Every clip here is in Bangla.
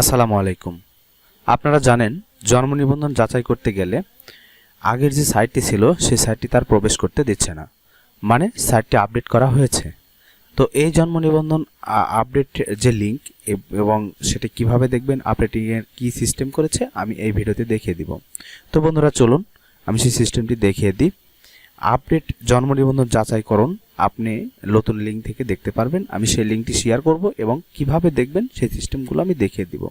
আসসালামু আলাইকুম। আপনারা জানেন, জন্ম নিবন্ধন যাচাই করতে গেলে আগের যে সাইটটি ছিল, সেই সাইটটি তার প্রবেশ করতে দিচ্ছে না। মানে সাইটটি আপডেট করা হয়েছে। তো এই জন্ম নিবন্ধন আপডেট যে লিঙ্ক এবং সেটা কীভাবে দেখবেন আপডেটিংয়ের কি সিস্টেম করেছে, আমি এই ভিডিওতে দেখিয়ে দিব। তো বন্ধুরা, চলুন, আমি সেই সিস্টেমটি দেখিয়ে দিই। আপডেট জন্ম নিবন্ধন যাচাইকরণ আপনি নতুন লিঙ্ক থেকে দেখতে পারবেন। আমি সেই লিঙ্কটি শেয়ার করব এবং কীভাবে দেখবেন সেই সিস্টেমগুলো আমি দেখিয়ে দিব।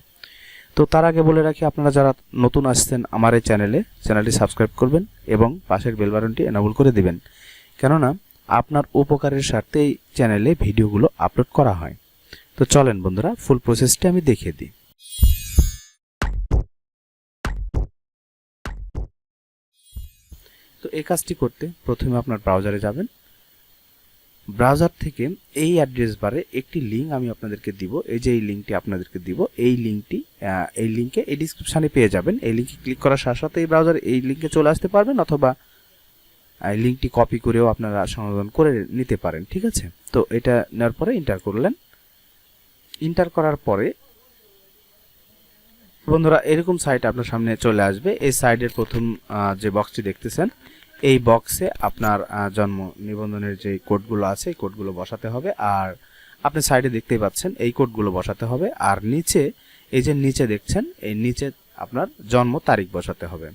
তো তার আগে বলে রাখি, আপনারা যারা নতুন আসছেন আমার এই চ্যানেলে চ্যানেলটি সাবস্ক্রাইব করবেন এবং পাশের বেল বাটনটি এনাবল করে দিবেন। কেননা, আপনার উপকারের স্বার্থে এই চ্যানেলে ভিডিওগুলো আপলোড করা হয়। তো চলেন বন্ধুরা ফুল প্রসেসটি আমি দেখিয়ে দিই। তো এই কাজটি করতে প্রথমে আপনার ব্রাউজারে যাবেন। ব্রাউজার থেকে এই অ্যাড্রেস বারে একটি লিঙ্ক আমি আপনাদেরকে দিব। এই যে এই লিঙ্কটি আপনাদেরকে দিব, এই লিঙ্কটি এই লিঙ্কে এই ডিসক্রিপশানে পেয়ে যাবেন। এই লিঙ্কে ক্লিক করার সাথে সাথে এই ব্রাউজার এই লিঙ্কে চলে আসতে পারবেন অথবা এই লিঙ্কটি কপি করেও আপনারা সংশোধন করে নিতে পারেন, ঠিক আছে? তো এটা নেওয়ার পরে ইন্টার করলেন। ইন্টার করার পরে বন্ধুরা, এরকম সাইট আপনার সামনে চলে আসবে। এই সাইডের প্রথম যে বক্সটি দেখতেছেন এই বক্সে আপনার জন্ম নিবন্ধনের যে কোডগুলো আছে, এই কোডগুলো বসাতে হবে। আর আপনি সাইডে দেখতেই পাচ্ছেন, এই কোডগুলো বসাতে হবে। আর নিচে, এই যে নিচে দেখছেন, এই নিচে আপনার জন্ম তারিখ বসাতে হবে।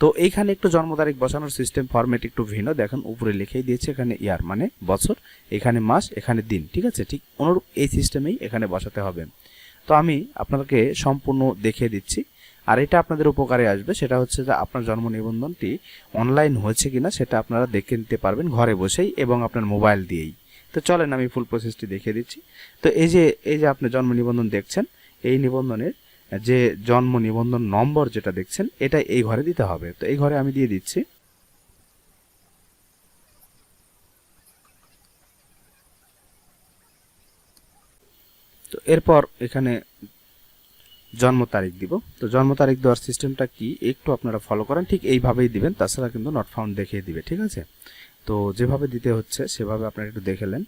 তো এইখানে একটু জন্ম তারিখ বসানোর সিস্টেম ফরম্যাট একটু ভিন্ন। দেখেন, উপরে লিখেই দিয়েছে এখানে ইয়ার মানে বছর, এখানে মাস, এখানে দিন, ঠিক আছে? ঠিক অনুরূপ এই সিস্টেমেই এখানে বসাতে হবে। তো আমি আপনাদেরকে সম্পূর্ণ দেখিয়ে দিচ্ছি। আর এটা আপনাদের উপকারে আসবে, সেটা হচ্ছে যে আপনার জন্ম নিবন্ধনটি অনলাইন হয়েছে কিনা সেটা আপনারা দেখে নিতে পারবেন ঘরে বসেই এবং আপনার মোবাইল দিয়েই। তো চলেন আমি ফুল প্রসেসটি দেখিয়ে দিচ্ছি। তো এই যে এই যে আপনি জন্ম নিবন্ধন দেখছেন, এই নিবন্ধনের যে জন্ম নিবন্ধন নম্বর যেটা দেখছেন, এটা এই ঘরে দিতে হবে। তো এই ঘরে আমি দিয়ে দিচ্ছি। তো এরপর এখানে জন্ম তারিখ দিব। তো জন্ম তারিখ দেওয়ার সিস্টেমটা কি? একটু আপনারা ফলো করেন। ঠিক এইভাবেই দিবেন। তাছাড়া কিন্তু নট ফাউন্ড দেখিয়ে দিবে। ঠিক আছে? তো যেভাবে দিতে হচ্ছে, সেভাবে আপনারা একটু দেখে নেন।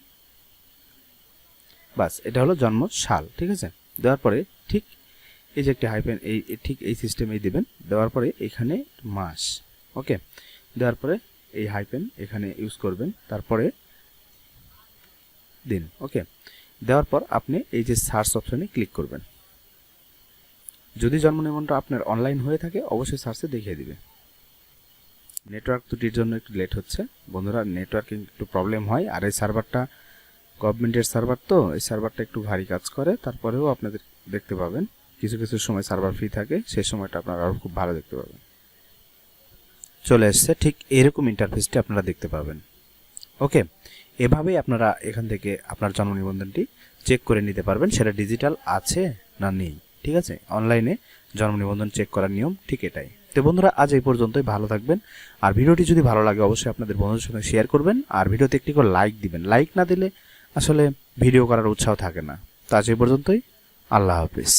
বাস, এটা হলো জন্ম সাল। ঠিক আছে? দেওয়ার পরে ঠিক এই যে একটি হাইপেন এই ঠিক এই সিস্টেমেই দিবেন। দেওয়ার পরে এখানে মাস। ওকে? দেওয়ার পরে এই হাইপেন এখানে ইউজ করবেন। তারপরে দিন। ওকে? দেওয়ার পর আপনি এই যে সার্চ অপশনে ক্লিক করবেন। যদি জন্ম নিবন্ধন আপনার অনলাইন হয়ে থাকে, অবশ্যই সার্চে দেখিয়ে দিবে। নেটওয়ার্ক ত্রুটির জন্য একটু লেট হচ্ছে। বন্ধুরা, নেটওয়ার্কিং একটু প্রবলেম হয়, আর এই সার্ভারটা গভর্নমেন্টের সার্ভার তো, এই সার্ভারটা একটু ভারী কাজ করে। তারপরেও আপনাদের দেখতে পাবেন, কিছু কিছু সময় সার্ভার ফ্রি থাকে, সেই সময়টা আপনারা আরও খুব ভালো দেখতে পাবেন। চলে এসছে, ঠিক এরকম ইন্টারফেসটি আপনারা দেখতে পাবেন। ওকে, এভাবেই আপনারা এখান থেকে আপনার জন্ম নিবন্ধনটি চেক করে নিতে পারবেন, সেটা ডিজিটাল আছে না নেই, ঠিক আছে? অনলাইনে জন্ম নিবন্ধন চেক করার নিয়ম ঠিক এটাই। তো বন্ধুরা, আজ এই পর্যন্তই, ভালো থাকবেন। আর ভিডিওটি যদি ভালো লাগে, অবশ্যই আপনাদের বন্ধুদের সঙ্গে শেয়ার করবেন, আর ভিডিওতে একটি করে লাইক দিবেন। লাইক না দিলে আসলে ভিডিও করার উৎসাহ থাকে না। তো আজ এই পর্যন্তই, আল্লাহ হাফিজ।